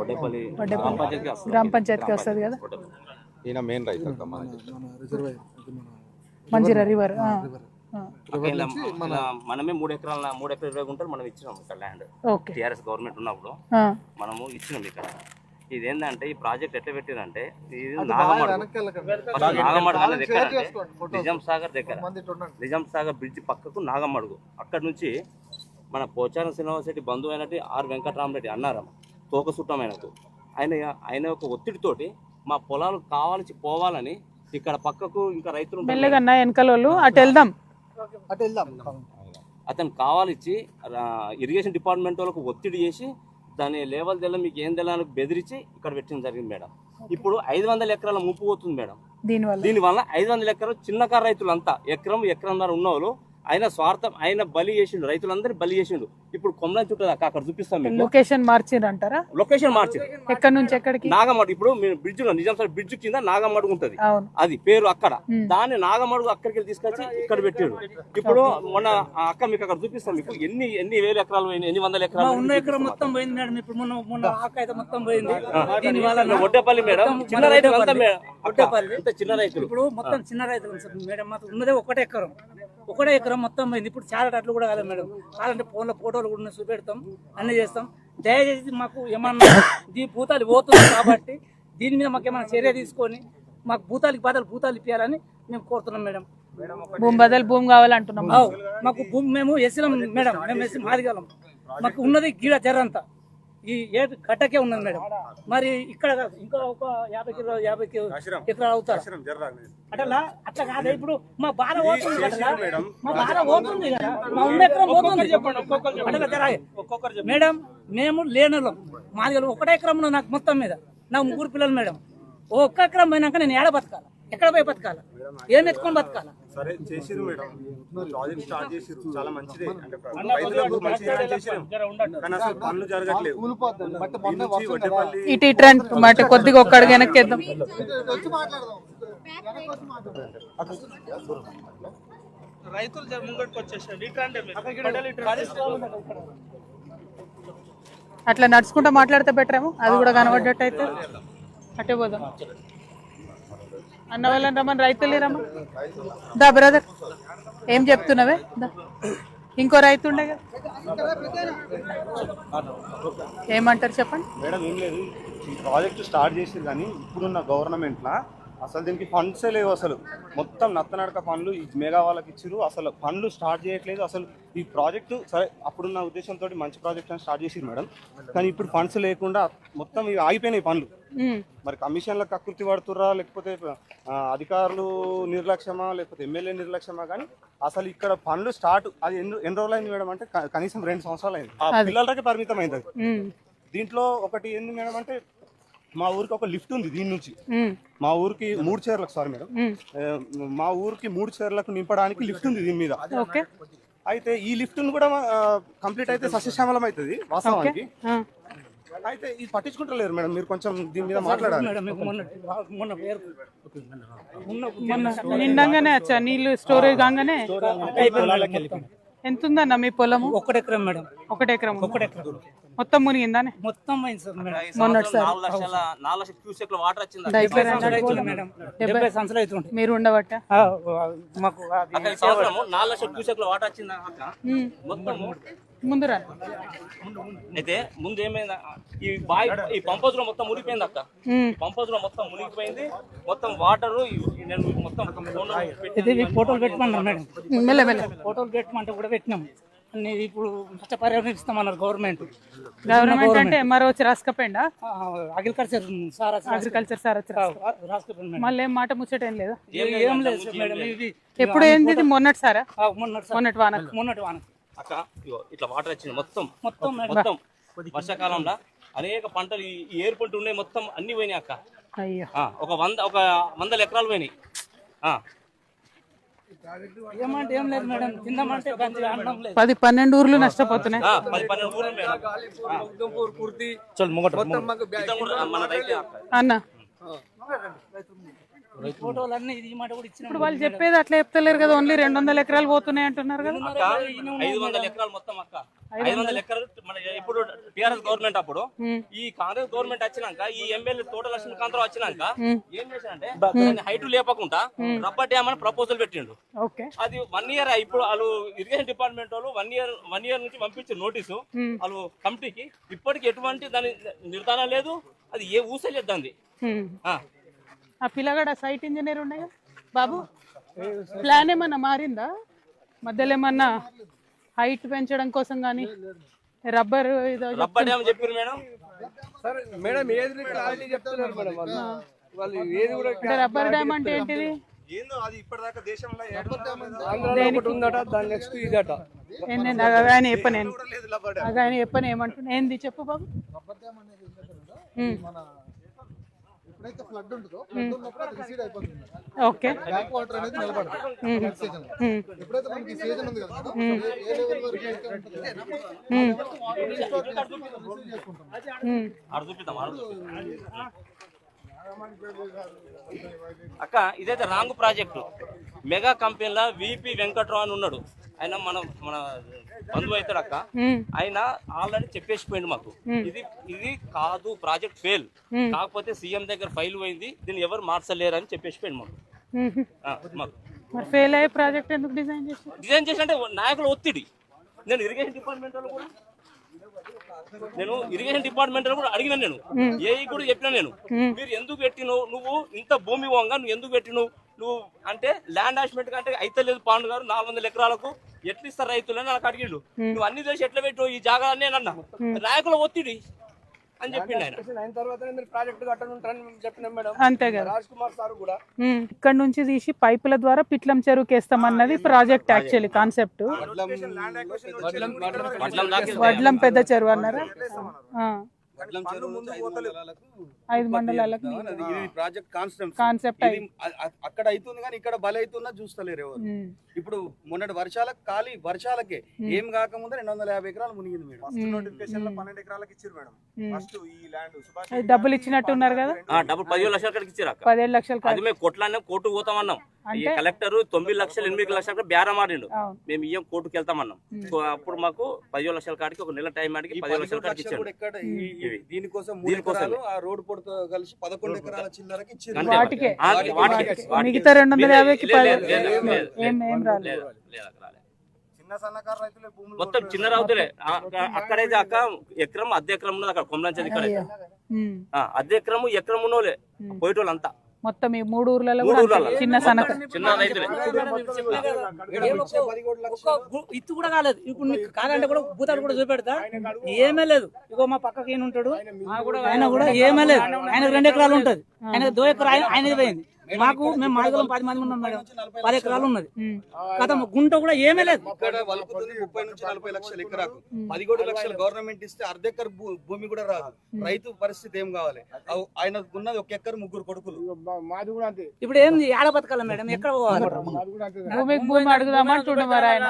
వడ్డేపల్లి గ్రామ పంచాయతీకి వస్తుంది. గ్రామ పంచాయతీకి వస్తుంది కదా. ఈయన మెయిన్ రైతు రివర్ మనమే మూడు ఎకరాల మూడు ఎకరాల ఇరవై గుంటలు మనం ఇచ్చినాం ఇక్కడ ల్యాండ్ టీఆర్ఎస్ గవర్నమెంట్ ఉన్నప్పుడు మనము ఇచ్చినాం ఇక్కడ. ఇది ఏంటంటే ఈ ప్రాజెక్ట్ ఎట్లా పెట్టిరంటే ఇది నాగమడుగు. నాగమడుగు అనేది ఎక్కడ నిజాం సాగర్ దగ్గర. నిజాం సాగర్ బ్రిడ్జ్ పక్కకు నాగమడుగు. అక్కడ నుంచి మన పోచారం శ్రీనివాసరెడ్డి బంధువు అయినట్టు ఆర్ వెంకటరామరెడ్డి అన్నారం తోక సుట్టమైనకు ఆయన ఆయన యొక్క ఒత్తిడితోటి మా పొలాలు కావాల్సి పోవాలని ఇక్కడ పక్కకు ఇంకా రైతులు ఉంటారు. మెల్లగా అన్న వెనకలోళ్ళు అటు వెళ్దాం. అటు వెళ్దాం. అతను కావాలిచ్చి ఇరిగేషన్ డిపార్ట్మెంట్ వాళ్ళకు ఒత్తిడి చేసి దాని లెవెల్ తెల్ల మీకు ఏం తెల్లని బెదిరించి ఇక్కడ పెట్టడం జరిగింది మేడం. ఇప్పుడు ఐదు వందల ఎకరాల ముప్పు పోతుంది మేడం. దీనివల్ల? దీనివల్ల ఐదు వందల ఎకరాలు చిన్నకారు రైతులంతా ఎకరం ఎకరంన్నర ఉన్నవాళ్ళు ఆయన స్వార్థం ఆయన బలి చేసిండు. రైతులందరినీ బలి చేసిండు. ఇప్పుడు కొమ్మలం చుట్టూ అక్కడ చూపిస్తాం మీకు. లొకేషన్ మార్చిండ్రు అంటారా? లొకేషన్ మార్చింది ఎక్కడి నుంచి ఎక్కడికి? నాగమడుగు. ఇప్పుడు మీరు బ్రిడ్జ్లో నిజాం సార్ బ్రిడ్జ్ కింద నాగమడుగు ఉంటది. అవును. అది పేరు అక్కడ. దాన్ని నాగమడుగు అక్కడికి వెళ్ళి తీసుకొచ్చి ఇక్కడ పెట్టారు ఇప్పుడు మొన్న ఆ అక్క మీకు అక్కడ చూపిస్తాం మీకు. ఎన్ని ఎన్ని వేల ఎకరాలు పోయినాయి ఎన్ని వందల ఎకరాలు ఉన్న ఎకరం మొత్తం పోయింది మేడం. ఇప్పుడు మొన్న మొన్న ఆకైతే మొత్తం పోయింది. దీని వల్ల పోయినాయి? ఒడ్డేపల్లి మేడం. చిన్న రైతులు అంతా చిన్న రైతులు. ఇప్పుడు మొత్తం చిన్న రైతులు సార్. మేడం మాకు ఉన్నదే ఒకటే ఎకరం. ఒకటే ఎకరం మొత్తం పోయింది. ఇప్పుడు చాలా అట్లు కూడా కాదు మేడం. కావాలంటే ఫోన్లో ఫోటోలు కూడా ఉన్నాయి, చూపెడతాం అన్ని చేస్తాం. దయచేసి మాకు ఏమన్నా దీ భూతాలు పోతుంది కాబట్టి దీని మీద మాకు ఏమైనా చర్య తీసుకొని మాకు భూతాలకి బదులు భూతాలు ఇప్పించాలని మేము కోరుతున్నాం మేడం. భూమి బదలు భూమి కావాలంటున్నాం. మాకు భూమి మేము ఎస్సీలం మేడం. మేము ఎస్సీ మాదిగలం. మాకు ఉన్నది గీడ జర్రంతా. ఈ ఏడు గడ్డకే ఉన్నది మేడం. మరి ఇక్కడ ఇంకా ఒక యాభై కిలో యాభై కిలో ఎకరాలు అవుతారు? అట్లా? అట్లా కాదు? ఇప్పుడు మా బాధ పోతుంది కదా. మా బాధ పోతుంది కదా. మా ఉన్న ఎకరం పోతుంది చెప్పండి మేడం మేము లేనోళ్ళం మాదిగలు ఒకటే ఎకరం ఉన్నది నాకు మొత్తం మీద. నాకు ముగ్గురు పిల్లలు మేడం. ఒక్క ఎకరం పోయినాక నేను ఏడ బతకాల? ఎక్కడ పోయి బతకాల? ఏం ఎత్తుకొని బతకాల? సరే చేసిరు మేడం. ప్రాజెక్ట్ స్టార్ట్ చేసిరు చాలా మంచిదే. అంటే రైతులకు మంచిగా చేసిరు కానీ అసలు పనులు జరగట్లేదు. ఇటు ఇటు రండి. మాట కొద్దిగా ఒక్క అడుగు వెనక్కి వేద్దాం వచ్చి మాట్లాడదాం వెనక్కి వచ్చి మాట్లాడదాం. రైతులు ముంగడికి వచ్చేసారు. అట్లా నడుచుకుంటూ మాట్లాడితే బెటర్ ఏమో? అది కూడా కనబడ్డట్టు అయితే. అటే పోదాం. అన్న వాళ్ళని రమ్మని రైతులు రమ్మని దా బ్రదర్ ఏం చెప్తున్నావే? దా. ఇంకో రైతు ఉండే కదా. ఏమంటారు చెప్పండి? మేడం ఏం లేదు. ఈ ప్రాజెక్ట్ స్టార్ట్ చేసింది కానీ ఇప్పుడున్న గవర్నమెంట్లో అసలు దీనికి ఫండ్సే లేవు అసలు. మొత్తం నత్తనడక పనులు ఈ మెగా వాళ్ళకి ఇచ్చిరు అసలు పనులు స్టార్ట్ చేయట్లేదు. అసలు ఈ ప్రాజెక్టు సరే అప్పుడున్న ఉద్దేశంతో మంచి ప్రాజెక్ట్ అని స్టార్ట్ చేసిరు మేడం. కానీ ఇప్పుడు ఫండ్స్ లేకుండా మొత్తం ఇవి ఆగిపోయినాయి పనులు. మరి కమిషన్లకు కకృతి పడుతుర్రా లేకపోతే అధికారులు నిర్లక్ష్యమా లేకపోతే ఎమ్మెల్యే నిర్లక్ష్యమా కానీ అసలు ఇక్కడ పనులు స్టార్ట్ అది ఎన్ని ఎన్ని రోజులు అయింది మేడం అంటే కనీసం రెండు సంవత్సరాలు అయింది ఆ పిల్లలకే పరిమితం అయింది దీంట్లో ఒకటి ఏంది మేడం అంటే మా ఊరికి ఒక లిఫ్ట్ ఉంది దీని నుంచి. మా ఊరికి మూడు చీరలకు సారీ మేడం. మా ఊరికి మూడు చీరలకు నింపడానికి లిఫ్ట్ ఉంది దీని మీద. ఓకే. అయితే ఈ లిఫ్ట్ కూడా కంప్లీట్ అయితే సస్యశ్యామలం అవుతుంది వాస్తవానికి అయితే ఇది పట్టించుకుంటలేరు మేడం మీరు కొంచెం దీని మీద మాట్లాడాలి. మేడం మీకు మొన్న మొన్న పేరు. మొన్న మొన్న నిండంగానే వచ్చా నీళ్ళు స్టోరేజ్ కాగానే? ఎంత ఉందన్న మీ పొలము? ఒక్కటి ఎకరం మేడం. ఒకటి ఎకరం? ఒకటి ఎకరం మొత్తం మునిగిందానే? మొత్తం డెబ్బై సంవత్సరాలు అవుతుంది మీరు ఉండబట్ట? మాకు నాలుగు లక్షల క్యూసెక్ల వాటర్ వచ్చింది మొత్తం ముందు రా అయితే ముందు ఏమైంది ఈ బాయ్ ఈ పంపౌస్లో మొత్తం మునిగిపోయింది అక్క. పంపౌస్లో మొత్తం మునిగిపోయింది. మొత్తం వాటర్ నేను మొత్తం ఇది ఫోటోలు పెట్టమన్నారు మేడం మెల్ల మెల్ల. ఫోటోలు పెట్టమంటే కూడా పెట్టినాం. అన్ని ఇప్పుడు నష్టపరిహారం ఇస్తామన్నారు గవర్నమెంట్ గవర్నమెంట్. అంటే ఎంఆర్ఓ వచ్చి రాసుకపోయిందా అగ్రికల్చర్ సార్ అగ్రికల్చర్ సార్ వచ్చి రాసుకో- రాసుకోండి మేడం. మళ్ళీ ఏం మాట ముచ్చట ఏం లేదా? ఏం లేదు మేడం. ఇది ఎప్పుడు ఏంది మొన్నటి సారా? ఆ, మొన్నటి సార్. మొన్నటి వాన మొన్నటి వాన అక్క ఇట్లా వాటర్ వచ్చింది మొత్తం. మొత్తం మొత్తం వర్షాకాలంలో అనేక పంటలు ఈ ఈ ఏరు పంట ఉన్నాయి మొత్తం అన్ని పోయినాయి అక్క. అయ్యో. ఆ, ఒక వంద ఒక వందల ఎకరాలు పోయినాయి. ఆ, ఏమంటే ఏం లేదు మేడం తిందామంటే గంజి అనడం లేదు. పది పన్నెండు ఊర్లు నష్టపోతున్నాయి. అన్న. ఇప్పుడు వాళ్ళు చెప్పేది అట్లా చెప్తలేరు కదా ఓన్లీ రెండు వందల ఎకరాలు పోతున్నాయి అంటున్నారు కదా ఐదు వందల ఎకరాలు మొత్తం అక్క ఐదు వందల ఎకరాలు మన ఇప్పుడు టిఆర్ఎస్ గవర్నమెంట్ అప్పుడు. ఈ కాంగ్రెస్ గవర్నమెంట్ వచ్చినాక ఈ ఎమ్మెల్యే తోట లక్ష్మీకాంతరావు వచ్చినాక. ఏం చేశాడంటే దాన్ని హైట్ లేపకుండా రబ్బర్ డ్యామ్ అని ప్రపోజల్ పెట్టిండు ఓకే అది వన్ ఇయర్ ఇప్పుడు వాళ్ళు ఇరిగేషన్ డిపార్ట్మెంట్ వాళ్ళు వన్ ఇయర్ వన్ ఇయర్ నుంచి పంపించిన నోటీసు. వాళ్ళు కమిటీకి ఇప్పటికి ఎటువంటి దాని నిర్ధారణ లేదు అది ఏ ఊసలేదు దాన్ని. ఆ. ఆ పిల్లగాడ సైట్ ఇంజనీర్ ఉన్నాయి బాబు ప్లాన్ ఏమన్నా మారిందా? మధ్యలో ఏమన్నా హైట్ పెంచడం కోసం కానీ రబ్బర్ ఇదో రబ్బర్ చెప్పారు మేడం? మేడం ఏది క్లారిటీ చెప్తున్నారు మేడం వాళ్ళు. వాళ్ళు ఏది కూడా అంటే రబ్బర్ డ్యామ్ అంటే ఏంటిది? ఏందో అది ఇప్పటిదాకా దేశంలో ఆంధ్రాలో ఒకటి ఉందట దాని నెక్స్ట్ ఇదట. ఏంటండి ఆయన చెప్పను నేను. ఆయన చెప్పను ఏమంటున్నా. ఏంది చెప్పు బాబు. ఎప్పుడైతే ఫ్లడ్ ఉంటుందో ఫ్లడ్ ఉన్నప్పుడు అది రిసీడ్ అయిపోతుంది. ఓకే బ్యాక్ వాటర్ అనేది నిలబడుతుంది ఫ్లడ్ సీజన్ ఉమ్. ఎప్పుడైతే మనకి సీజన్ ఉంది కదా ఏ- లెవెల్ వరకు అయితే ఉంటుందో ఉమ్. రిసీవ్ చేసుకుంటాం ఉమ్. ఆడ చూపిద్దాం ఆడ చూపిద్దాం. అక్క ఇదైతే రాంగ్ ప్రాజెక్టు. మెగా కంపెనీలో విపి వెంకట్రావు అని ఉన్నాడు. ఆయన మన మన బంధువు అవుతాడు అక్క. ఆయన ఆల్రెడీ చెప్పేసిపోయింది మాకు. ఇది ఇది కాదు ప్రాజెక్ట్ ఫెయిల్. కాకపోతే సీఎం దగ్గర ఫైల్ పోయింది. దీన్ని ఎవరు మార్చలేరు అని చెప్పేసిపోయింది మాకు. మాకు. మరి ఫెయిల్ అయ్యే ప్రాజెక్ట్ ఎందుకు డిజైన్ చేశారు? డిజైన్ చేసి అంటే నాయకుల ఒత్తిడి. నేను ఇరిగేషన్ డిపార్ట్మెంట్ వాళ్ళు కూడా నేను ఇరిగేషన్ డిపార్ట్మెంట్లో కూడా అడిగిన నేను. ఏ కూడా చెప్పిన నేను. మీరు ఎందుకు పెట్టినవు? నువ్వు ఇంత భూమి పోగా నువ్వు ఎందుకు పెట్టినవు? నువ్వు అంటే ల్యాండ్ ఆస్మెంట్ కంటే అయితే లేదు పాండు గారు నాలుగు వందల ఎకరాలకు ఎట్లా ఇస్తారు రైతులని నాకు అడిగిండు. నువ్వు అన్ని చేసి ఎట్లా పెట్టు ఈ జాగా అని నేను అన్నా నాయకుల ఒత్తిడి. అని చెప్పిండు ఆయన. అయిన తర్వాత మీరు ప్రాజెక్ట్ కట్టనుంటారని మేము చెప్పినాం మేడం. అంతే కదా. రాజ్ కుమార్ సార్ కూడా. ఇక్కడ నుంచి తీసి పైపుల ద్వారా పిట్లం చెరువుకి వేస్తామన్నది ప్రాజెక్ట్ యాక్చువల్లీ కాన్సెప్ట్ వడ్లం పెద్ద చెరువు అన్నారా? ఆ. ఐదు మండలాలకు ప్రాజెక్ట్ కాన్సెప్ట్ అక్కడ అవుతుంది కానీ ఇక్కడ బలి అవుతున్నా చూస్తలేరు ఎవరు. ఇప్పుడు మొన్నటి వర్షాలకు ఖాళీ వర్షాలకే ఏం కాకముందే రెండు వందల యాభై ఎకరాలు మునిగింది మేడం. ఫస్ట్ నోటిఫికేషన్లో పన్నెండు ఎకరాలకు ఇచ్చారు మేడం. ఫస్ట్ ఈ ల్యాండ్ సుభాష్ డబ్బులు ఇచ్చినట్టు ఉన్నారు కదా? డబ్బులు పదివేలు లక్షల కాడికి ఇచ్చారు పదిహేడు లక్షలు అది మేము కోట్లానే కోర్టుకు పోతామన్నాం. ఈ కలెక్టర్ తొమ్మిది లక్షలు ఎనిమిది లక్షలు బేరం ఆడిండు. మేము ఇయ్యం కోర్టుకు వెళ్తామన్నాం. సో అప్పుడు మాకు పదివేల లక్షల కాడికి ఒక నెల టైం అడిగి పదివేల లక్షల కాడికి కూడా ఈ- ఈ- దీనికోసం మూడు పొడితో కలిసి పదకొండు ఎకరాల చిల్లరకి ఇచ్చారు అంతే. వాటికే. మిగతా రెండు వందల యాభైకి. చిన్న రైతులే మొత్తం చిన్న ఆ, అక్కడైతే అక్క ఎకరం అద్దె ఎకరం ఉన్నది అక్కడ కొమలంచది ఇక్కడ. అద్దె ఎకరము ఎకరం ఉన్నోలే పోయేటోళ్ళంతా. మొత్తం ఈ మూడు ఊర్లలో కూడా. చిన్న గు- ఇత్తు కూడా కాలేదు. ఇప్పుడు నీకు కాదంటే కూడా భూతాలు కూడా చూపెడతా. ఏమీ లేదు. ఇగో మా పక్కకి ఈయన ఉంటాడు. ఆయన కూడా ఏమీ లేదు. ఆయన రెండు ఎకరాలు ఉంటది. ఆయన దో ఎకరా ఆయన ఆయనది పోయింది. మాకు మేము మాదిగలం పది మంది ఉన్నాం మేడం పది ఎకరాలు ఉన్నది. కథ గుంట కూడా ఏమీ లేదు. ముప్పై నుంచి నలభై లక్షల ఎకరాకు. పదిహేడు లక్షలు గవర్నమెంట్ ఇస్తే అర్ధ ఎకర్ భూమి కూడా రాదు. రైతు పరిస్థితి ఏం కావాలి? ఆయనకు ఉన్నది ఒక ఎకర్ ముగ్గురు కొడుకులు. మాది కూడా అంతే. ఇప్పుడు ఏంది? ఏడ బతకాల మేడం? ఎక్కడ పోవాలి? భూమికి భూమి ఆయన?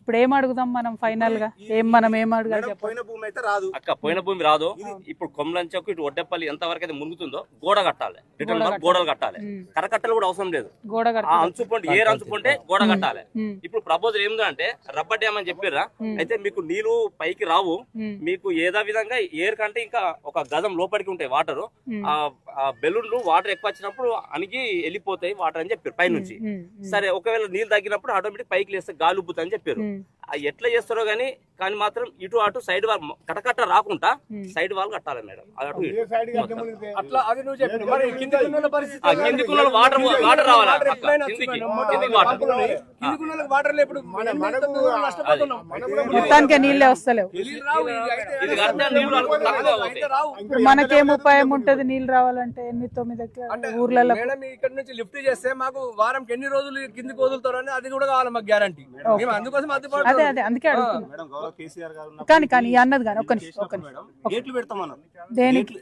ఇప్పుడు ఏం అడుగుదాం మనం ఫైనల్గా? ఏం మనం ఏం అడగాలి పోయిన భూమి అయితే రాదు. అక్క పోయిన భూమి రాదు. ఇప్పుడు కొమ్మలంచకు ఇటు ఒడ్డెపల్లి ఎంత వరకు అయితే మునుగుతుందో గోడ కట్టాలి రిటర్న్ వరకు గోడలు కట్టాలి. కరకట్టలు కూడా అవసరం లేదు. గోడ అంచు పొంటి ఏ అంచు పొంటే గోడ కట్టాలి. ఇప్పుడు ప్రపోజల్ ఏముందంటే రబ్బర్ డ్యామ్ అని చెప్పిర్రా? అయితే మీకు నీళ్ళు పైకి రావు. మీకు ఏదో విధంగా ఏర్ కంటే ఇంకా ఒక గజం లోపలికి ఉంటాయి వాటర్ ఆ బెలూన్లు వాటర్ ఎక్కువ వచ్చినప్పుడు అణిగి వెళ్ళిపోతాయి వాటర్ అని చెప్పారు పైనుంచి. సరే ఒకవేళ నీళ్ళు తగ్గినప్పుడు ఆటోమేటిక్ పైకి లేస్తే గాలి ఉబ్బుతుంది అని చెప్పారు ఎట్లా చేస్తారో గానీ కానీ మాత్రం ఇటు అటు సైడ్ వాల్ కటకట్ట రాకుండా సైడ్ వాల్ కట్టాలి మేడం. అట్లా అది నువ్వు వాటర్ వాటర్ రావాలి? కిందికి కిందికి వాటర్ మొత్తానికి నీళ్ళే వస్తలేవు. మనకేం ఉపాయం ఉంటది నీళ్ళు రావాలంటే ఎనిమిది తొమ్మిది ఊర్లలో మేడం ఇక్కడ నుంచి లిఫ్ట్ చేస్తే మాకు వారంకి ఎన్ని రోజులు కిందికి వదులుతారని అది కూడా కావాలి మాకు గ్యారంటీ. మేము అందుకోసం అదే అదే అందుకే అడుగుతున్నా. మేడం గౌరవ కేసీఆర్ గారు ఉన్నప్పుడు కానీ కానీ ఈ అన్నది కానీ ఒక్క నిమిషం ఒక్క నిమిషం. మేడం గేట్లు పెడతామన్నారు. దేనికి?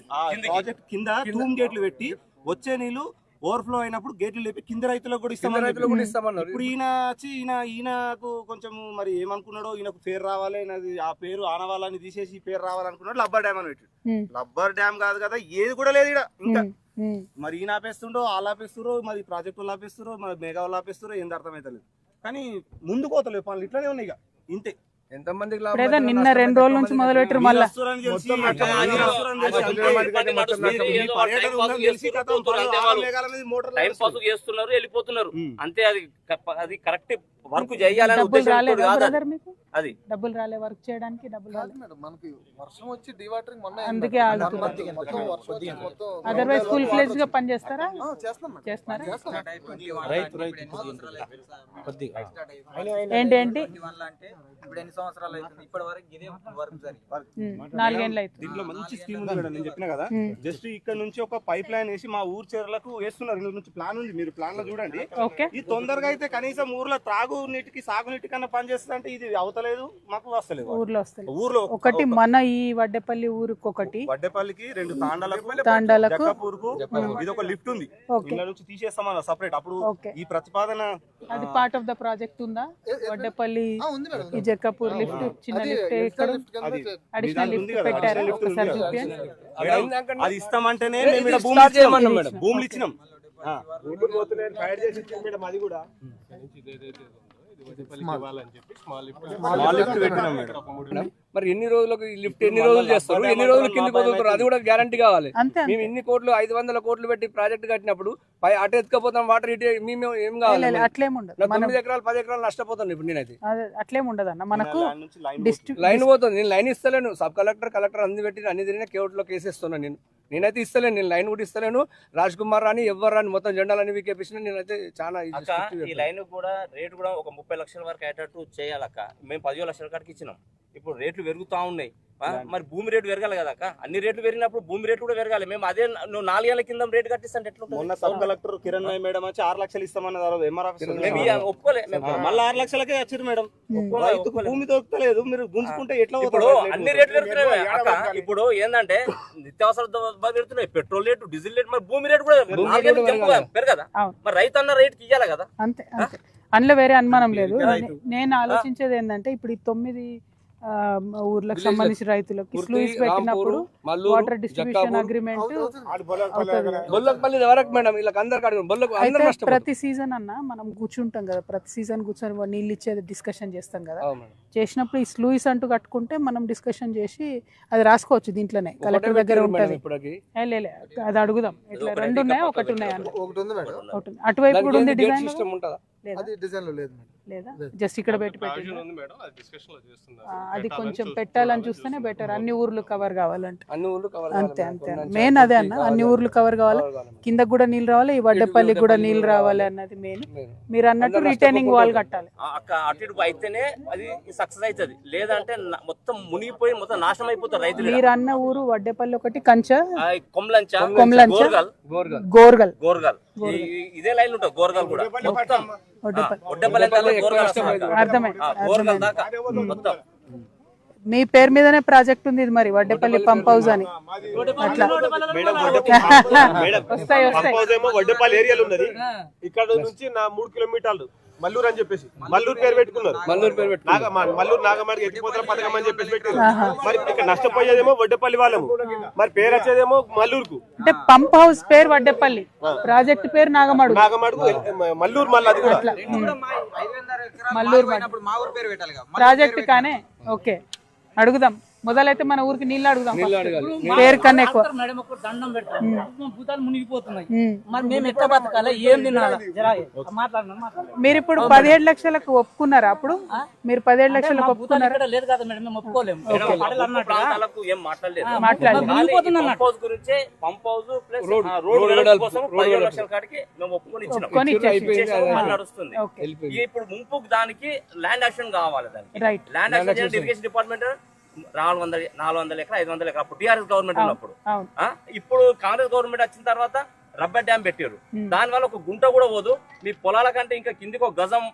ప్రాజెక్ట్ కింద టూమ్ గేట్లు పెట్టి వచ్చే నీళ్ళు ఓవర్ఫ్లో అయినప్పుడు గేట్లు లేపి కింద రైతులకు కూడా ఇస్తామని రైతులు కూడా ఇస్తామన్నారు. ఇప్పుడు ఈయన వచ్చి ఈయన ఈయనకు కొంచెం మరి ఏమనుకున్నాడో ఈయనకు పేరు రావాలి ఈయనది ఆ పేరు ఆనవాళ్ళని తీసేసి పేరు రావాలనుకున్నాడు లబ్బర్ డ్యామ్ అని పెట్టి. లబ్బర్ డ్యామ్ కాదు కదా ఏది కూడా లేదు ఈడ ఇంకా. మరి ఈయన ఆపేస్తుండో వాళ్ళు ఆపేస్తురో మరి ప్రాజెక్ట్ వాళ్ళు ఆపేస్తురో మరి వాళ్ళు ఆపేస్తురో ఏంది అర్థమైతలేదు. కానీ ముందు కోతలేవు పనులు ఇట్లానే ఉన్నాయి ఇక. ఇంతే. ఎంత మందికి ఇప్పుడేదో నిన్న రెండు రోజుల నుంచి మొదలు పెట్టారు మళ్ళా. టైం పాస్ చేస్తున్నారు, వెళ్ళిపోతున్నారు. అంతే అది అది కరెక్ట్ వర్క్ చేయాలని డబ్బులు ఉద్దేశం రాలేదా కాదు అది. డబ్బులు రాలే వర్క్ చేయడానికి డబ్బులు రాలే. మేడం మనకి వర్షం వచ్చి డివాటరింగ్ మొన్న అందుకే ఆగుతుంది. మొత్తం వర్షం వచ్చి మొత్తం అదర్వైజ్ ఫుల్ ఫ్లెజ్గా పని చేస్తారా? రైతు రైతు కొద్దిగా ఏంటి ఏంటి? అంటే ఇప్పుడు ఎన్ని సంవత్సరాలు అవుతుంది? ఇప్పటి వరకు ఇదే వర్క్ జరిగింది ఉమ్, నాలుగేళ్ళు అవుతుంది. దీంట్లో మంచి స్కీమ్ ఉంది మేడం నేను చెప్పిన కదా. జస్ట్ ఇక్కడ నుంచి ఒక పైప్ లైన్ వేసి మా ఊరు చీరలకు వేస్తున్నారు. నుంచి ప్లాన్ ఉంది. మీరు ప్లాన్లో చూడండి. ఓకే. ఈ తొందరగా అయితే కనీసం ఊర్లో త్రాగు నీటికి సాగునీటి కన్నా పని చేస్తుంది అంటే ఇది అవతలేదు మాకు వస్తలేదు. ఊర్లో వస్తుంది ఊర్లో ఒకటి మన ఈ వడ్డేపల్లి ఊరికి ఒకటి వడ్డేపల్లికి రెండు తాండాలకు తాండాలకు. జక్కాపూర్కు ఇది ఒక లిఫ్ట్ ఉంది. నుంచి తీసేస్తామన్న సపరేట్. అప్పుడు ఈ ప్రతిపాదన అది పార్ట్ ఆఫ్ ద ప్రాజెక్ట్ ఉందా? వడ్డేపల్లి ఆ, ఉంది మేడం. ఈ జక్కపూర్ లిఫ్ట్ చిన్న అది లిఫ్ట్ ఇక్కడ అది అడిషనల్ లిఫ్ట్ పెట్టారు? ఒకసారి. చూపించండి అది ఇస్తామంటేనే ఇది మేము ఈడ start భూములు చేయమన్నాం ఇచ్చినాం. మేడం. భూములు ఇచ్చినాం ఆ. స్మాల్ లిఫ్ట్ పెట్టినాం మేడం మరి ఎన్ని రోజులకు ఈ లిఫ్ట్ ఎన్ని రోజులు చేస్తారు? ఎన్ని రోజులు కిందకి వదులుతారు అది కూడా గ్యారంటీ కావాలి. మేము ఇన్ని కోట్లు ఐదు వందల కోట్లు పెట్టి ప్రాజెక్ట్ కట్టినప్పుడు పై అటు ఎత్తుకపోతాం వాటర్ ఇటు మేము ఏం కావాలి లేదు, అట్లేం తొమ్మిది ఎకరాలు పది ఎకరాలు నష్టపోతాను ఇప్పుడు నేనైతే. అదే అట్లేం ఉండదు అన్న మనకు లైన్ పోతుంది. నేను లైన్ ఇస్తలేను. సబ్ కలెక్టర్ కలెక్టర్ అన్ని పెట్టి అన్ని తిరిగిన కేవట్లో కేసేస్తున్నాను నేను. నేనైతే ఇస్తలేను. నేను లైన్ కూడా ఇస్తలేను. రాజ్ కుమార్ రాని ఎవరు రాని మొత్తం జెండాలన్నీ వీకేపించిన నేనైతే చాలా ఈ. లైన్ కూడా రేటు కూడా ఒక ముప్పై లక్షల వరకు అయ్యేటట్టు చేయాలక్క. మేము పదివేల లక్షల కాడికి ఇచ్చినాం. ఇప్పుడు రేట్లు పెరుగుతా ఉన్నాయి. మరి భూమి రేటు పెరగాలి కదా అక్క? అన్ని రేట్లు పెరిగినప్పుడు భూమి రేటు కూడా పెరగాలి. మేము అదే నువ్వు నాలుగేళ్ళ కింద రేటు కట్టిస్తాంటే ఎట్లుంటుంది? మొన్న సబ్ కలెక్టర్ కిరణ్ నాయ్ మేడం వచ్చి ఆరు లక్షలు ఎంఆర్ ఆఫీస్ ఇయ్య- ఒప్పుకోలే మళ్ళీ ఆరు లక్షలకే వచ్చారు మేడం. భూమి దొరకలేదు మీరు గుంజుకుంటే ఎట్లా ఇప్పుడు? అన్ని రేట్లు పెరుగుతున్నాయి అక్క. ఇప్పుడు ఏంటంటే నిత్యావసర పెరుగుతున్నాయి. పెట్రోల్ రేటు డీజిల్ రేటు మరి భూమి రేటు కూడా రేటు పెరగదా. మరి రైతు అన్న రేటుకి ఇయ్యాలి కదా? అంతే అందులో వేరే అనుమానం లేదు. నేను ఆలోచించేది ఏంటంటే ఇప్పుడు ఈ తొమ్మిది ఊర్లకు సంబంధించిన రైతులకు స్లూయిస్ పెట్టినప్పుడు వాటర్ డిస్ట్రిబ్యూషన్ అగ్రిమెంట్ అయితే ప్రతి సీజన్ అన్న మనం కూర్చుంటాం కదా ప్రతి సీజన్ కూర్చొని నీళ్ళు ఇచ్చేది డిస్కషన్ చేస్తాం కదా. చేసినప్పుడు ఈ స్లూయిస్ అంటూ కట్టుకుంటే మనం డిస్కషన్ చేసి అది రాసుకోవచ్చు దీంట్లోనే కలెక్టర్ దగ్గర ఉంటది. అది అడుగుదాం. ఇట్లా ఒకటి రెండు ఉన్నాయా? ఒకటి ఉన్నాయా. అటువైపు కూడా ఉంది డిజైన్ సిస్టమ్ ఉంటుందా? లేదా అది డిజైన్లో లేదు మేడం. లేదా? జస్ట్ ఇక్కడ పెట్టి అది కొంచెం పెట్టాలని చూస్తేనే బెటర్ అన్ని ఊర్లు కవర్ కావాలంటే. అన్ని ఊళ్ళు కవర్ అంతే అంతే. మెయిన్ అదే అన్న అన్ని ఊర్లు కవర్ కావాలి. కిందకు కూడా నీళ్ళు రావాలి ఈ వడ్డపల్లికి కూడా నీళ్ళు రావాలి అన్నది మెయిన్ మీరు అన్నట్టు రిటైనింగ్ వాల్ కట్టాలి. అటు ఇటు అయితేనే అది సక్సెస్ అవుతుంది. లేదంటే మొత్తం మునిగిపోయి మొత్తం నాశనం అయిపోతారు రైతులు ఈడ. మీరు అన్న ఊరు వడ్డేపల్లి ఒకటి కంచ? ఆ కొమ్లంచ కొమ్లంచ. గోర్గల్. గోర్గా గోర్గల్ గోర్గల్. ఇదే లైన్ ఉంటుంది గోర్గల్ కూడా. మొత్తం మీ పేరు మీదనే ప్రాజెక్ట్ ఉంది ఇది మరి వడ్డేపల్లి పంప్ హౌస్ అని. అట్లా. వస్తాయి వస్తాయి. పంప్ హౌస్ ఏమో వడ్డేపల్లి ఏరియాలో ఉన్నది. ఇక్కడ నుంచి నా మూడు కిలోమీటర్లు. మల్లూరు అని చెప్పేసి. మల్లూరు పేరు పెట్టుకున్నారు. మల్లూరు పేరు పెట్టుకున్నారు. నాగ మల్లూరు నాగమాడికి ఎత్తిపోతల పథకం అని చెప్పేసి పెట్టారు. మరి ఇక్కడ నష్టపోయేదేమో వడ్డేపల్లి వాళ్ళము. మరి పేరు వచ్చేదేమో మల్లూరుకు. అంటే పంప్ హౌస్ పేరు వడ్డేపల్లి. ప్రాజెక్ట్ పేరు నాగమడుగు. నాగమాడుకు మల్లూరు మళ్ళీ అది కూడా. మల్లూరు మడ్ మా ఊరు పేరు పెట్టాలి ప్రాజెక్ట్ కానే ఓకే. అడుగుదాం. మొదలైతే మన ఊరికి నీళ్ళు అడుగుదాం. పేరు కన్నా ఎక్కువ. డాక్టర్ మేడం ఒక దండం పెడతాం మొత్తం భూతాలు మునిగిపోతున్నాయి. మరి మేము ఎట్లా బతకాలి? ఏం తినాలి? మీరు ఇప్పుడు పదిహేడు లక్షలకు ఒప్పుకున్నారా అప్పుడు? మీరు పదిహేడు లక్షలకు ఒప్పుకున్నారా? ఇక్కడ లేదు కదా మేడం మేము ఒప్పుకోలేము. ఇప్పుడు ముంపు దానికి ల్యాండ్ యాక్షన్ కావాలి దానికి. ల్యాండ్ యాక్షన్ ఇరిగేషన్ డిపార్ట్మెంట్ నాలుగు వందల నాలుగు వందల ఎకరా ఐదు వందల ఎకరా అప్పుడు టీఆర్ఎస్ గవర్నమెంట్ ఉన్నప్పుడు. ఇప్పుడు కాంగ్రెస్ గవర్నమెంట్ వచ్చిన తర్వాత రబ్బర్ డ్యామ్ పెట్టారు దాని వల్ల ఒక గుంట కూడా పోదు. మీ పొలాల కంటే ఇంకా కిందికి ఒక గజం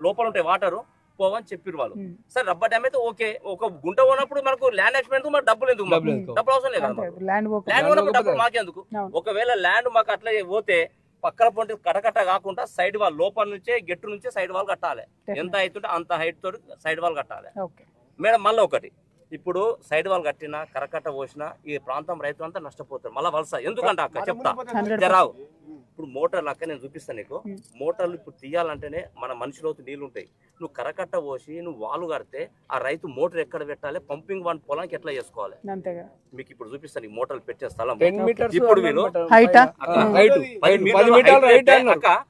లోపల ఉంటాయి వాటర్ పోవని చెప్పారు వాళ్ళు. సరే రబ్బర్ డ్యామ్ అయితే ఓకే. ఒక గుంట ఉన్నప్పుడు మనకు ల్యాండ్ యాక్సిడెంట్ మరి డబ్బులు ఎందుకు? డబ్బులు అవసరం లేదు. ల్యాండ్ ఉన్నప్పుడు డబ్బులు మాకెందుకు. ఒకవేళ ల్యాండ్ మాకు అట్లా పోతే పక్కన పొంటి కటకట్ట కాకుండా సైడ్ వాల్ లోపల నుంచే గెట్టు నుంచే సైడ్ వాల్ కట్టాలి. ఎంత అవుతుంటే అంత హైట్ తోటి సైడ్ వాల్ కట్టాలి. ఓకే. మేడం మళ్ళీ ఒకటి. ఇప్పుడు సైడ్ వాళ్ళు కట్టినా కరకట్ట పోసినా ఈ ప్రాంతం రైతు అంతా నష్టపోతారు. మళ్ళీ వలస. ఎందుకంటే అక్క చెప్తా. జరావు ఇప్పుడు మోటార్లు అక్క నేను చూపిస్తాను నీకు. మోటార్లు ఇప్పుడు తీయాలంటేనే మన మనిషిలోతు నీళ్ళు ఉంటాయి నువ్వు కరకట్ట పోసి నువ్వు వాలు కడితే ఆ రైతు మోటార్ ఎక్కడ పెట్టాలి? పంపింగ్ వన్ పొలానికి ఎట్లా చేసుకోవాలి? అంతేగా. మీకు ఇప్పుడు చూపిస్తాను ఈ మోటార్లు పెట్టే స్థలం ఇప్పుడు వీళ్ళు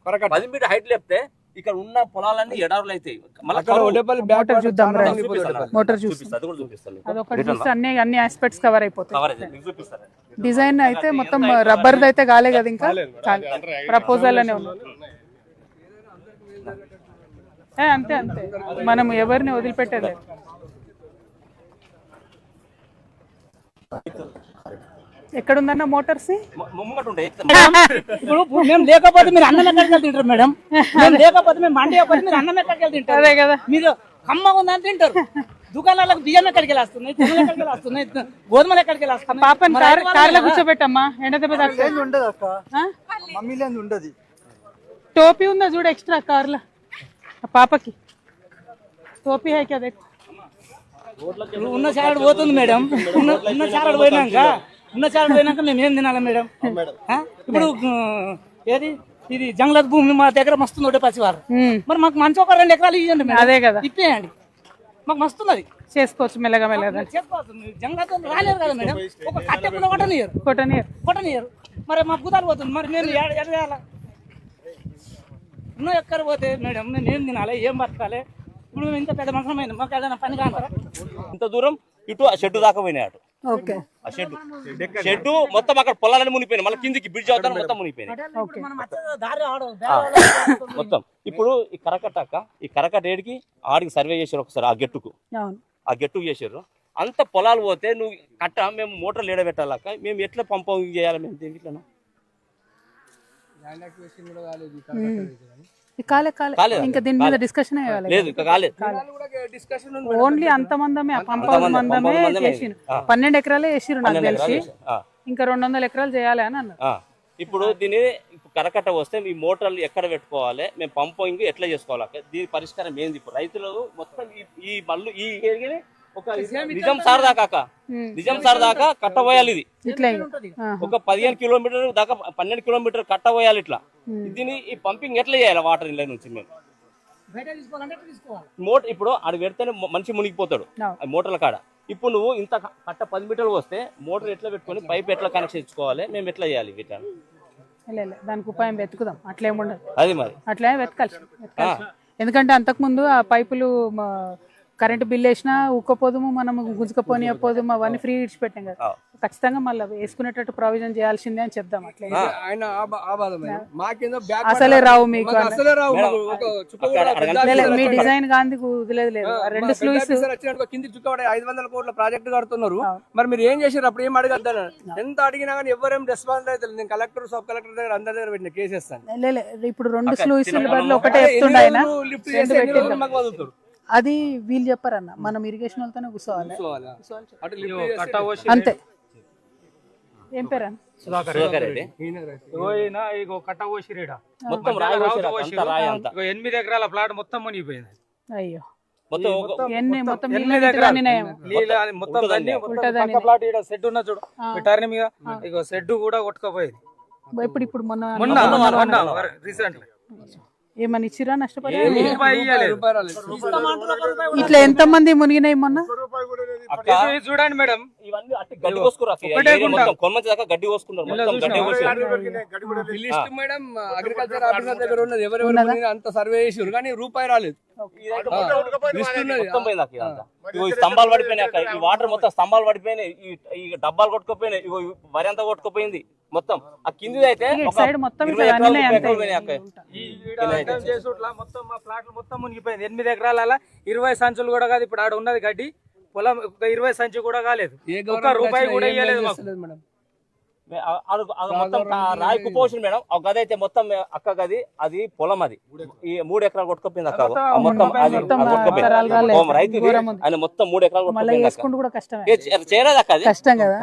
కరకట్ట. పది మీటర్ హైట్ లేపితే ఇక్కడ ఉన్న పొలాలన్నీ ఎడారులు అవుతాయి మోటార్ చూద్దాం. మోటార్ చూసి చూపిస్తా అది కూడా చూపిస్తాను నీకు. అదొకటి రిటర్న్ చూస్తే అన్ని అన్ని ఆస్పెక్ట్స్ కవర్ అయిపోతాయి. డిజైన్ అయితే మొత్తం రబ్బర్ అయితే కాలే కదా ఇంకా? ప్రపోజల్ అనే ఏ, అంతే అంతే. మనం ఎవరిని వదిలిపెట్టలేదు ఎక్కడుందన్న మోటార్స్ ఇప్పుడు మేము లేకపోతే మీరు అన్నం ఎక్కడికి వెళ్తే తింటారు మేడం? మేము లేకపోతే మేము మండి పోతే మీరు అన్నం ఎక్కడికి వెళ్తే తింటారు? అదే కదా. మీరు కమ్మగా ఉందని తింటారు. దుకాణాలకు బియ్యం ఎక్కడికి వెళ్ళి వస్తున్నాయి ఎక్కడికి వెళ్ళి వస్తున్నాయి గోధుమలు ఎక్కడికి వెళ్ళి వస్తున్నాయి పాపని మరి కార్ ఐదు కార్లో కూర్చోబెట్టమ్మా. ఎండ దెబ్బ ఉండదు అక్క. ఆ? మమ్మీ లేని ఉండదు. టోపీ ఉందా చూడు ఎక్స్ట్రా కార్లో? ఆ పాపకి. టోపీ హై కదా ఇప్పుడు ఉన్న చాలడు పోతుంది మేడం. ఉన్న చాలడు పోయినాక ఉన్న చాలడు పోయినాక మేము ఏం తినాలి మేడం? ఇప్పుడు ఏది? ఇది జంగలత్ భూమి మా దగ్గర మస్తుంది ఒకటే పసివారు. మరి మాకు మంచి ఒక రెండు ఎకరాలు ఇవ్వండి మేడం. అదే కదా. ఇప్పేయండి. మాకు మస్తున్నది. చేసుకోవచ్చు మెల్లగా మెల్లగా. చేసుకోవచ్చు. జంగలతో రాలేదు కదా మేడం? ఒక కొట్టనియరు కొట్టని కొట్టనియరు మరి మా భూతాలు పోతుంది. మరి నేను ఉన్న ఎక్కడ పోతే మేడం మేము ఏం తినాలి? ఏం బతకాలి? ఇప్పుడు మేము ఇంత పెద్ద మనుషులమైంది మాకు ఏదైనా పని కాంటారా ఇంత దూరం ఇటు ఆ షెడ్ దాకా పోయినాయి అటు. ఓకే. ఆ షెడ్ షెడ్ మొత్తం అక్కడ పొలాలని మునిగిపోయినాయి. మళ్ళీ కిందికి బ్రిడ్జ్ అవుతాను మొత్తం మునిగిపోయినాయి. ఇప్పుడు మనం వచ్చే దారి ఆడ మొత్తం. ఇప్పుడు ఈ కరకట్ట అక్క ఈ కరకట్ట ఏడికి ఆడికి సర్వే చేశారు ఒకసారి ఆ గెట్టుకు. అవును. ఆ గెట్టుకు చేశారు. అంత పొలాలు పోతే నువ్వు కట్ట మేము మోటార్లు ఏడబెట్టాలక్క మేము ఎట్లా పంపింగ్ చేయాలి మేము దీనికి కాలే కాలే. కాలేదు. ఇంకా దీని మీద డిస్కషన్ లేదు కాలేదు. ఓన్లీ అంత మందమే పంప అంతమంది- మందమే ఆ. పన్నెండు ఎకరాలే వేసిరు నాకు తెలిసి. ఇంకా రెండు వందల ఎకరాలు చేయాలి అని అన్నారు. ఇప్పుడు దీన్ని ఇప్పుడు కరకట్ట వస్తే మీ మోటార్లు ఎక్కడ పెట్టుకోవాలి? మేము పంపింగ్ ఎట్లా చేసుకోవాలి? దీని పరిష్కారం ఏంది ఇప్పుడు? రైతులు మొత్తం ఈ- మల్లు ఈ నిజం సార్ దాకా. నిజం సార్ దాకా కట్టబోయాలి ఇది. ఒక పదిహేను కిలోమీటర్ దాకా పన్నెండు కిలోమీటర్ కట్టబోయాలి ఇట్లా. దీన్ని ఈ పంపింగ్ ఎట్లా చేయాలి వాటర్ ఇళ్ళ నుంచి మేము? మోటార్ ఇప్పుడు ఆడు పెడితేనే మనిషి మునిగిపోతాడు మోటార్ల కాడ. ఇప్పుడు నువ్వు ఇంత కట్ట పది మీటర్లు వస్తే మోటార్ ఎట్లా పెట్టుకొని పైప్ ఎట్లా కనెక్షన్ ఇచ్చుకోవాలి మేము ఎట్లా చేయాలి వీటిని లే, లే, దానికి ఉపాయం వెతుకుదాం. అట్లేముండదు అది మరి. అట్లే వెతకాల్సి ఎందుకంటే అంతకుముందు ఆ పైపులు మా కరెంటు బిల్ వేసినా ఉక్కపోదుము మనం గుంజుకపోనియపోదుము అవన్నీ ఫ్రీ ఇచ్చి పెట్టాం కదా. ఖచ్చితంగా మళ్ళీ వేసుకునేటట్టు ప్రావిజన్ చేయాల్సిందే అని చెప్దాం అట్లే అసలే రావు మీకు మీ. డిజైన్ గాంధీ కుదిలేదు లేదు. రెండు వచ్చినట్టు కింది చుక్క పడే ఐదు వందల కోట్ల ప్రాజెక్ట్ కడుతున్నారు. మరి మీరు ఏం చేశారు? అప్పుడు ఏం అడగద్దాను ఎంత అడిగినా కానీ ఎవరేం రెస్పాన్స్ అయితే నేను కలెక్టర్ సబ్ కలెక్టర్ దగ్గర అందరి దగ్గర పెట్టిన కేసు లే, ఇప్పుడు రెండు స్లూయిస్ ఒకటే లిఫ్ట్ అది వీళ్ళు చెప్పారన్న. మనం ఇరిగేషన్ వాళ్ళతోనే కూర్చోవాలి. అంతే. ఏం పేరు ఎనిమిది ఎకరాల ప్లాట్ మొత్తం మునిగిపోయింది. అయ్యో. ఉన్న చూడు. టర్న్ మీద ఇగో షెడ్ కూడా కొట్టుకపోయింది. ఇప్పుడు ఇప్పుడు మొన్న రీసెంట్ ఏమని ఇచ్చిరా? నష్టపరి రూపాయి ఇయ్యలేదు. రూపాయలు రాలేదు. ఇట్లా ఎంత మంది మునిగినాయి మొన్న? చూడండి మేడం ఇవన్నీ అట్టి గడ్డి. మొత్తం దాకా కోసుకున్నారు మొత్తం గడ్డి కోసారు ఈ లిస్ట్ మేడం అగ్రికల్చర్ ఆఫీసర్ దగ్గర ఉన్నది. ఎవరెవరు అంత సర్వే చేసారు కానీ రూపాయి రాలేదు. లిస్ట్ ఉన్నది. మొత్తం పోయింది అక్క ఇదంతా. ఇగో ఈ స్తంభాలు పడిపోయినాయి అక్క ఈ వాటర్ మొత్తం స్తంభాలు పడిపోయినాయి. ఈ డబ్బాలు కొట్టుకుపోయినాయి. ఇగో వరి అంతా కొట్టుకుపోయింది మొత్తం. ఆ కింది అయితే ఇటు ఒక సైడ్ మొత్తం మా ప్లాట్లు మొత్తం మునిగిపోయింది. ఎనిమిది ఎకరాల ఇరవై సంచులు కూడా కాదు. ఇప్పుడు ఆడ ఉన్నది గడ్డి. పొలం ఒక ఇరవై సంచి కూడా కాలేదు. గవర్నమెంట్ రూపాయి కూడా చేస్తలేదు మేడం. మొత్తం రాయి కుపోషన్ మేడం. ఒక గది అయితే మొత్తం అక్క గది అది పొలం అది. ఈ మూడు ఎకరాలు కొట్టుకోపోయింది అక్క మొత్తం అది. కొట్టుకుపోయింది. రైతు. ఆయన మొత్తం మూడు ఎకరాలు కొట్టుకుపోయింది చేయలేదు అక్క. అది కష్టం కదా.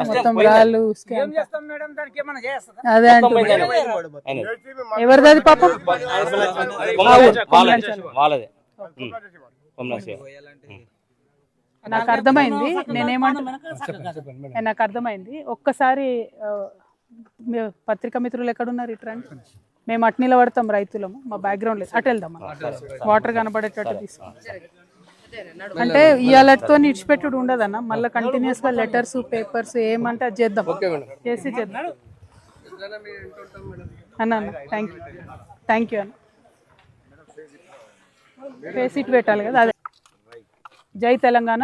వాళ్ళది. నాకు అర్థమైంది. నేనేమంటా నాకు అర్థమైంది. ఒక్కసారి పత్రికా మిత్రులు ఎక్కడున్నారు? ఇటు రండి. మేము అటు నిలబడతాం రైతులము. మా బ్యాక్గ్రౌండ్ లేదు. అటు వెళ్దాం వాటర్ కనబడేటట్టు తీసుకుంటాం అంటే ఈ అలర్ట్తో ఇడిచిపెట్టుడు ఉండదన్న. మళ్ళీ కంటిన్యూస్గా లెటర్స్ పేపర్స్ ఏమంటే అది చేద్దాం. చేసి చేద్దాం. అన్న అన్న థ్యాంక్ యూ థ్యాంక్ యూ అన్న. ఫేస్ ఇట్ పెట్టాలి కదా అదే. జై తెలంగాణ.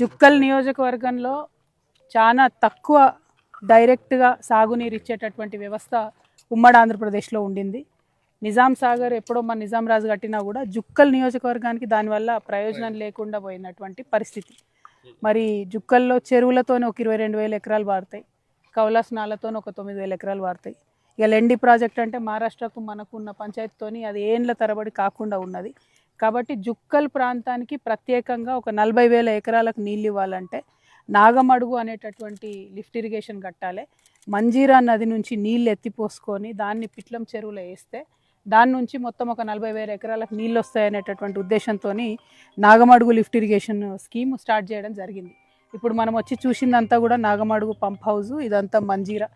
జుక్కల్ నియోజకవర్గంలో చాలా తక్కువ డైరెక్ట్గా సాగునీరు ఇచ్చేటటువంటి వ్యవస్థ ఉమ్మడి ఆంధ్రప్రదేశ్లో ఉండింది. నిజాం సాగర్ ఎప్పుడో మన నిజాం రాజు కట్టినా కూడా జుక్కల్ నియోజకవర్గానికి దానివల్ల ప్రయోజనం లేకుండా పోయినటువంటి పరిస్థితి. మరి జుక్కల్లో చెరువులతోనే ఒక ఇరవై రెండు వేల ఎకరాలు వారుతాయి కౌలాసనాలతో ఒక తొమ్మిది వేల ఎకరాలు వారుతాయి ఇక లెండి ప్రాజెక్ట్ అంటే మహారాష్ట్రకు మనకు ఉన్న పంచాయతీతోని అది ఏండ్ల తరబడి కాకుండా ఉన్నది. కాబట్టి జుక్కల్ ప్రాంతానికి ప్రత్యేకంగా ఒక నలభై వేల ఎకరాలకు నీళ్ళు ఇవ్వాలంటే నాగమడుగు అనేటటువంటి లిఫ్ట్ ఇరిగేషన్ కట్టాలి. మంజీరా నది నుంచి నీళ్ళు ఎత్తిపోసుకొని దాన్ని పిట్లం చెరువులో వేస్తే దాని నుంచి మొత్తం ఒక నలభై వేల ఎకరాలకు నీళ్ళు వస్తాయనేటటువంటి ఉద్దేశంతో Nagamadugu lift irrigation scheme start చేయడం జరిగింది. ఇప్పుడు మనం వచ్చి చూసిందంతా కూడా నాగమడుగు పంప్ హౌస్ ఇదంతా మంజీరా.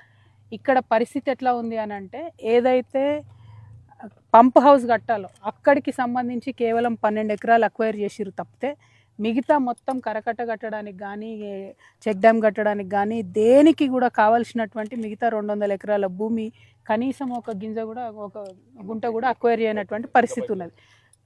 ఇక్కడ పరిస్థితి ఎట్లా ఉంది అని అంటే ఏదైతే పంప్ హౌస్ కట్టాలో. అక్కడికి సంబంధించి కేవలం పన్నెండు ఎకరాలు అక్వైర్ చేసిరు తప్పితే మిగతా మొత్తం కరకట్ట కట్టడానికి కానీ చెక్ డ్యామ్ కట్టడానికి కానీ దేనికి కూడా కావాల్సినటువంటి మిగతా రెండు వందల ఎకరాల భూమి కనీసం ఒక గింజ కూడా ఒక గుంట కూడా అక్వైర్ చేయనటువంటి పరిస్థితి ఉన్నది.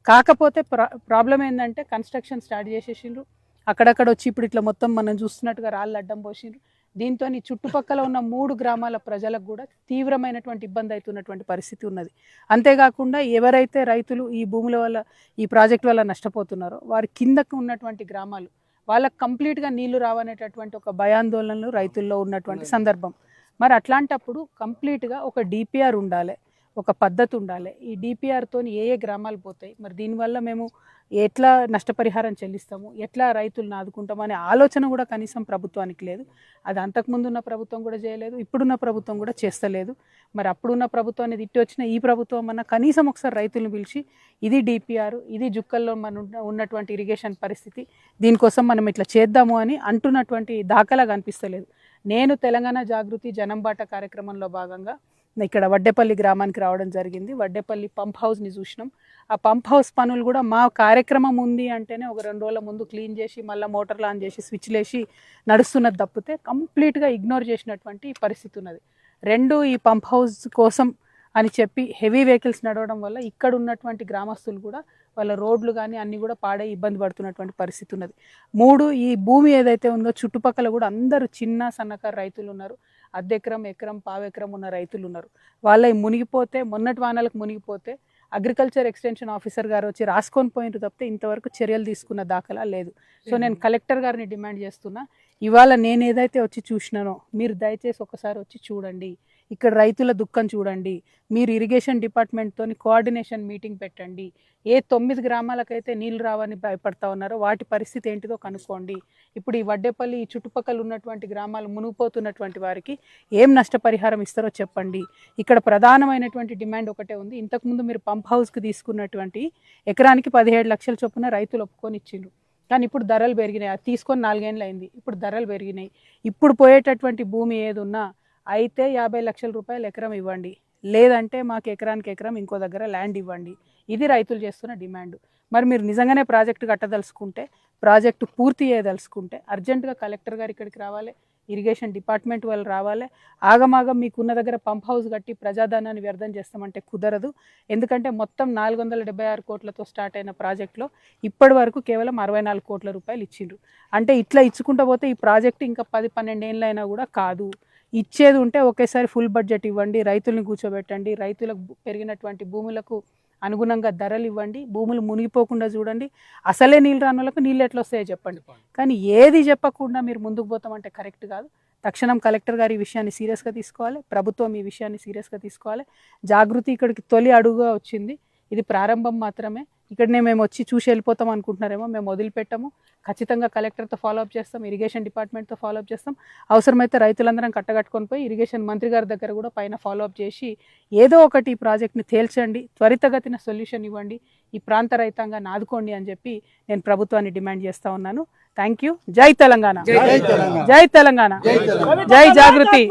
కాకపోతే ప్రా ప్రాబ్లం ఏంటంటే కన్స్ట్రక్షన్ స్టార్ట్ చేసేసిండ్రు అక్కడక్కడ వచ్చి ఇప్పుడు ఇట్లా మొత్తం మనం చూస్తున్నట్టుగా రాళ్ళు అడ్డం పోసిండ్రు దీంతో చుట్టుపక్కల ఉన్న మూడు గ్రామాల ప్రజలకు కూడా తీవ్రమైనటువంటి ఇబ్బంది అవుతున్నటువంటి పరిస్థితి ఉన్నది. అంతేకాకుండా ఎవరైతే రైతులు ఈ భూముల వల్ల ఈ ప్రాజెక్ట్ వల్ల నష్టపోతున్నారో వారి కిందకు ఉన్నటువంటి గ్రామాలు వాళ్ళకి కంప్లీట్గా నీళ్ళు రావనేటటువంటి ఒక భయాందోళనలు రైతుల్లో ఉన్నటువంటి సందర్భం. మరి అట్లాంటప్పుడు కంప్లీట్గా ఒక డిపిఆర్ ఉండాలి. ఒక పద్ధతి ఉండాలి ఈ డిపిఆర్తో ఏ ఏ గ్రామాలు పోతాయి? మరి దీనివల్ల మేము ఎట్లా నష్టపరిహారం చెల్లిస్తాము? ఎట్లా రైతులను ఆదుకుంటాము? అనే ఆలోచన కూడా కనీసం ప్రభుత్వానికి లేదు. అది అంతకుముందు ఉన్న ప్రభుత్వం కూడా చేయలేదు. ఇప్పుడున్న ప్రభుత్వం కూడా చేస్తలేదు. మరి అప్పుడున్న ప్రభుత్వాన్ని తిట్టి వచ్చిన ఈ ప్రభుత్వం అన్న కనీసం ఒకసారి రైతులను పిలిచి ఇది డిపిఆర్ ఇది జుక్కల్లో మన ఉన్నటువంటి ఇరిగేషన్ పరిస్థితి దీనికోసం మనం ఇట్లా చేద్దాము అని అంటున్నటువంటి దాఖలా కనిపిస్తలేదు నేను తెలంగాణ జాగృతి జనంబాట కార్యక్రమంలో భాగంగా ఇక్కడ వడ్డేపల్లి గ్రామానికి రావడం జరిగింది. వడ్డేపల్లి పంప్ హౌస్ని చూసినాం. ఆ పంప్ హౌస్ పనులు కూడా మా కార్యక్రమం ఉంది అంటేనే ఒక రెండు రోజుల ముందు క్లీన్ చేసి మళ్ళీ మోటార్లు ఆన్ చేసి స్విచ్లు వేసి నడుస్తున్నది తప్పితే కంప్లీట్గా ఇగ్నోర్ చేసినటువంటి పరిస్థితి ఉన్నది. రెండు ఈ పంప్ హౌస్ కోసం అని చెప్పి హెవీ వెహికల్స్ నడవడం వల్ల ఇక్కడ ఉన్నటువంటి గ్రామస్తులు కూడా వాళ్ళ రోడ్లు కానీ అన్నీ కూడా పాడై ఇబ్బంది పడుతున్నటువంటి పరిస్థితి ఉన్నది. మూడు ఈ భూమి ఏదైతే ఉందో చుట్టుపక్కల కూడా అందరూ చిన్న సన్నకారు రైతులు ఉన్నారు. అర్ధెకరం ఎకరం పావెకరం ఉన్న రైతులు ఉన్నారు. వాళ్ళ మునిగిపోతే మొన్నటి వానలకు మునిగిపోతే అగ్రికల్చర్ ఎక్స్టెన్షన్ ఆఫీసర్ గారు వచ్చి రాసుకొని పోయినరు తప్పితే ఇంతవరకు చర్యలు తీసుకున్న దాఖలా లేదు. సో నేను కలెక్టర్ గారిని డిమాండ్ చేస్తున్నా. ఇవాళ నేను ఏదైతే వచ్చి చూసినానో మీరు దయచేసి ఒకసారి వచ్చి చూడండి. ఇక్కడ రైతుల దుఃఖం చూడండి. మీరు ఇరిగేషన్ డిపార్ట్మెంట్తో కోఆర్డినేషన్ మీటింగ్ పెట్టండి. ఏ తొమ్మిది గ్రామాలకైతే నీళ్ళు రావని భయపడతా ఉన్నారో వాటి పరిస్థితి ఏంటిదో కనుక్కోండి. ఇప్పుడు ఈ వడ్డేపల్లి ఈ చుట్టుపక్కల ఉన్నటువంటి గ్రామాలు మునిగిపోతున్నటువంటి వారికి ఏం నష్టపరిహారం ఇస్తారో చెప్పండి. ఇక్కడ ప్రధానమైనటువంటి డిమాండ్ ఒకటే ఉంది. ఇంతకుముందు మీరు పంప్ హౌస్కి తీసుకున్నటువంటి ఎకరానికి పదిహేడు లక్షల చొప్పున రైతులు ఒప్పుకొని ఇచ్చిండ్రు కానీ ఇప్పుడు ధరలు పెరిగినాయి. అది తీసుకొని నాలుగేళ్ళు అయింది ఇప్పుడు ధరలు పెరిగినాయి. ఇప్పుడు పోయేటటువంటి భూమి ఏదున్నా అయితే యాభై లక్షల రూపాయలు ఎకరం ఇవ్వండి. లేదంటే మాకు ఎకరానికి ఎకరం ఇంకో దగ్గర ల్యాండ్ ఇవ్వండి. ఇది రైతులు చేస్తున్న డిమాండ్. మరి మీరు నిజంగానే ప్రాజెక్టు కట్టదలుచుకుంటే ప్రాజెక్టు పూర్తి చేయదలుచుకుంటే అర్జెంటుగా కలెక్టర్ గారు ఇక్కడికి రావాలి ఇరిగేషన్ డిపార్ట్మెంట్ వాళ్ళు రావాలి. ఆగమాగం మీకున్న దగ్గర పంప్ హౌస్ కట్టి ప్రజాధనాన్ని వ్యర్థం చేస్తామంటే కుదరదు. ఎందుకంటే మొత్తం నాలుగు వందల డెబ్బై ఆరు కోట్లతో స్టార్ట్ అయిన ప్రాజెక్టులో ఇప్పటి వరకు కేవలం అరవై నాలుగు కోట్ల రూపాయలు ఇచ్చిండ్రు. అంటే ఇట్లా ఇచ్చుకుంటూ పోతే ఈ ప్రాజెక్ట్ ఇంకా పది పన్నెండు కూడా కాదు. ఇచ్చేది ఉంటే ఒకేసారి ఫుల్ బడ్జెట్ ఇవ్వండి రైతుల్ని కూర్చోబెట్టండి రైతులకు పెరిగినటువంటి భూములకు అనుగుణంగా ధరలు ఇవ్వండి భూములు మునిగిపోకుండా చూడండి. అసలే నీళ్ళు రాని వాళ్ళకు నీళ్ళు ఎట్లా వస్తాయో చెప్పండి. కానీ ఏది చెప్పకుండా మీరు ముందుకు పోతామంటే కరెక్ట్ కాదు. తక్షణం కలెక్టర్ గారు ఈ విషయాన్ని సీరియస్గా తీసుకోవాలి ప్రభుత్వం ఈ విషయాన్ని సీరియస్గా తీసుకోవాలి. జాగృతి ఇక్కడికి తొలి అడుగుగా వచ్చింది. ఇది ప్రారంభం మాత్రమే. ఇక్కడనే మేము వచ్చి చూసి వెళ్ళిపోతాం అనుకుంటున్నారేమో మేము వదిలిపెట్టాము. ఖచ్చితంగా కలెక్టర్తో ఫాలోఅప్ చేస్తాం ఇరిగేషన్ డిపార్ట్మెంట్తో ఫాలోఅప్ చేస్తాం. అవసరమైతే రైతులందరం కట్టగట్టుకొని పోయి ఇరిగేషన్ మంత్రి గారి దగ్గర కూడా పైన ఫాలోఅప్ చేసి ఏదో ఒకటి ఈ ప్రాజెక్ట్ని తేల్చండి త్వరితగతిన సొల్యూషన్ ఇవ్వండి ఈ ప్రాంత రైతాంగాన్ని ఆదుకోండి అని చెప్పి నేను ప్రభుత్వాన్ని డిమాండ్ చేస్తా ఉన్నాను. థ్యాంక్ యూ జై తెలంగాణ. జై తెలంగాణ. జై జాగృతి.